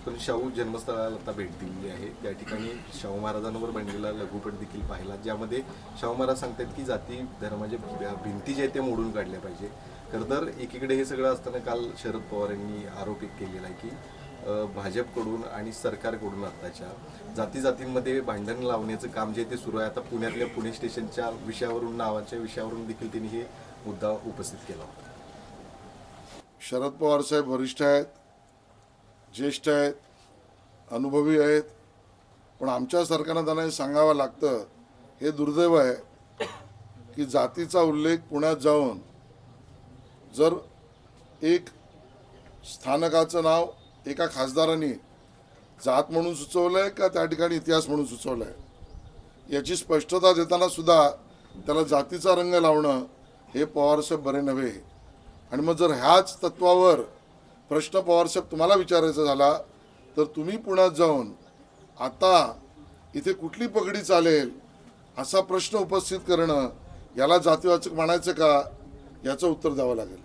आपण शाहू जन्मस्थळाला आता भेट दिलेली आहे. त्या ठिकाणी शाहू महाराजांवर बनलेला लघुपट देखील पाहिला ज्यामध्ये शाहू महाराज सांगतात की जाती धर्माच्या भि- भिंती जे आहेत ते मोडून काढल्या पाहिजे. खरं तर एकीकडे हे सगळं असताना काल शरद पवार यांनी आरोप एक केलेला आहे की भाजपकडून आणि सरकारकडून आत्ताच्या जाती जातींमध्ये भांडण लावण्याचं काम जे ते सुरू आहे. आता पुण्यातल्या पुणे स्टेशनच्या विषयावरून नावाच्या विषयावरून देखील त्यांनी हे मुद्दा उपस्थित केला होता. शरद पवार साहेब वरिष्ठ आहेत. ज्येष्ठ आहेत अनुभवी आहेत पण आमच्या सरकारनं त्यांना हे सांगावं लागतं हे दुर्दैव आहे की जातीचा उल्लेख पुण्यात जाऊन जर एक स्थानकाचं नाव एका खासदारांनी जात म्हणून सुचवलं आहे का त्या ठिकाणी इतिहास म्हणून सुचवलंय? याची स्पष्टता देताना सुद्धा त्याला जातीचा रंग लावणं हे पवारसाहेब बरे नव्हे. आणि मग जर ह्याच तत्वावर प्रश्न पवारसाहेब तुम्हाला विचारायचा झाला तर तुम्ही पुण्यात जाऊन आता इथे कुठली पगडी चालेल असा प्रश्न उपस्थित करणं याला जातीवाचक म्हणायचं का? याचं उत्तर द्यावं लागेल.